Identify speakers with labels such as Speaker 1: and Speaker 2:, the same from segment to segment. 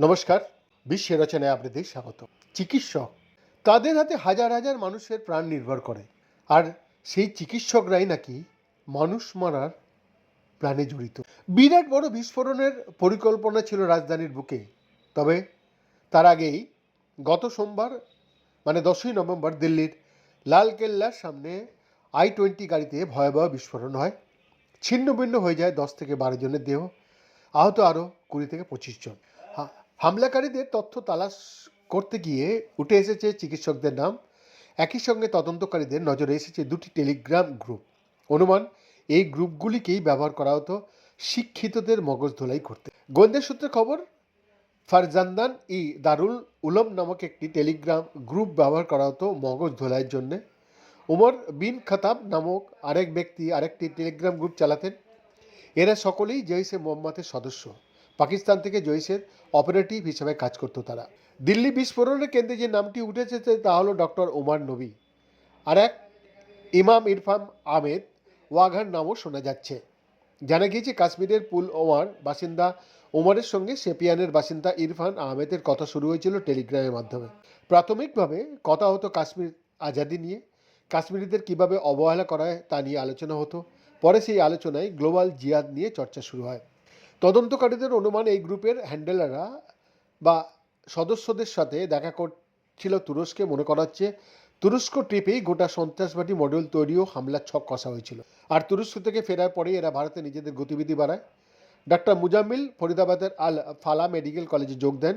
Speaker 1: নমস্কার, বিশ্বের রচনায় আপনাদের স্বাগত। চিকিৎসক, তাদের হাতে হাজার হাজার মানুষের প্রাণ নির্ভর করে। আর সেই চিকিৎসকরাই নাকি মানুষ মারার প্রাণে জড়িত। বিরাট বড় বিস্ফোরণের পরিকল্পনা ছিল রাজধানীর বুকে। তবে তার আগেই গত সোমবার মানে দশই নভেম্বর, দিল্লির লালকেল্লার সামনে আই টোয়েন্টি গাড়িতে ভয়াবহ বিস্ফোরণ হয়। ছিন্ন ভিন্ন হয়ে যায় দশ থেকে বারো জনের দেহ। আহত আরও কুড়ি থেকে পঁচিশ জন। হামলাকারীদের তথ্য তালাশ করতে গিয়ে উঠে এসেছে চিকিৎসকদের নাম। একই সঙ্গে তদন্তকারীদের নজরে এসেছে দুটি টেলিগ্রাম গ্রুপ। অনুমান, এই গ্রুপগুলিকেই ব্যবহার করা হতো শিক্ষিতদের মগজ ধোলাই করতে। গোয়েন্দা সূত্রে খবর, ফারজান্দান ই দারুল উলম নামক একটি টেলিগ্রাম গ্রুপ ব্যবহার করা হতো মগজ ধোলাইয়ের জন্যে। উমর বিন খতাব নামক আরেক ব্যক্তি আরেকটি টেলিগ্রাম গ্রুপ চালাতেন। এরা সকলেই জৈশে মোহাম্মদের সদস্য। পাকিস্তান থেকে জৈশের অপারেটিভ হিসেবে কাজ করত তারা। দিল্লি বিস্ফোরণের কেন্দ্রে যে নামটি উঠেছে তা হলো ডক্টর ওমার নবী। আর এক ইমাম ইরফান আহমেদ ওয়াঘার নামও শোনা যাচ্ছে। জানা গিয়েছে, কাশ্মীরের পুল ওমার বাসিন্দা ওমরের সঙ্গে সেপিয়ানের বাসিন্দা ইরফান আহমেদের কথা শুরু হয়েছিল টেলিগ্রামের মাধ্যমে। প্রাথমিকভাবে কথা হতো কাশ্মীর আজাদি নিয়ে। কাশ্মীরিদের কীভাবে অবহেলা করা হয় তা নিয়ে আলোচনা হতো। পরে সেই আলোচনায় গ্লোবাল জিয়াদ নিয়ে চর্চা শুরু হয়। তদন্তকারীদের অনুমান এই গ্রুপের হ্যান্ডেলাররা বা সদস্যদের সাথে দেখা করছিল তুরস্কে। মনে করা হচ্ছে তুরস্ক ট্রিপেই গোটা সন্ত্রাসবাদী মডেল তৈরি ও হামলার ছক কষা হয়েছিল। আর তুরস্ক থেকে ফেরার পরেই এরা ভারতে নিজেদের গতিবিধি বাড়ায়। ডাক্তার মুজাম্মিল ফরিদাবাদের আল ফালা মেডিকেল কলেজে যোগ দেন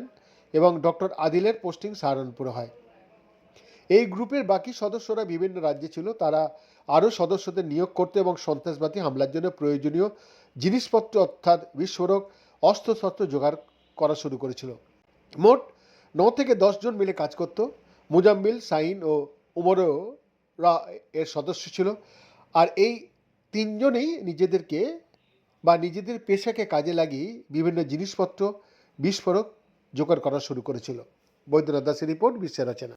Speaker 1: এবং ডক্টর আদিলের পোস্টিং সাহারানপুরে হয়। এই গ্রুপের বাকি সদস্যরা বিভিন্ন রাজ্যে ছিল। তারা আরও সদস্যদের নিয়োগ করতে এবং সন্ত্রাসবাদী হামলার জন্য প্রয়োজনীয় জিনিসপত্র অর্থাৎ বিস্ফোরক অস্ত্রশস্ত্র জোগাড় করা শুরু করেছিল। মোট ন থেকে জন মিলে কাজ করত। মুজাম্মিল, সাইন ও উমরও এর সদস্য ছিল। আর এই তিনজনেই নিজেদেরকে বা নিজেদের পেশাকে কাজে লাগিয়ে বিভিন্ন জিনিসপত্র বিস্ফোরক জোগাড় করা শুরু করেছিল। বৈদ্যনাথ দাসের রিপোর্ট, বিশ্বের রচনা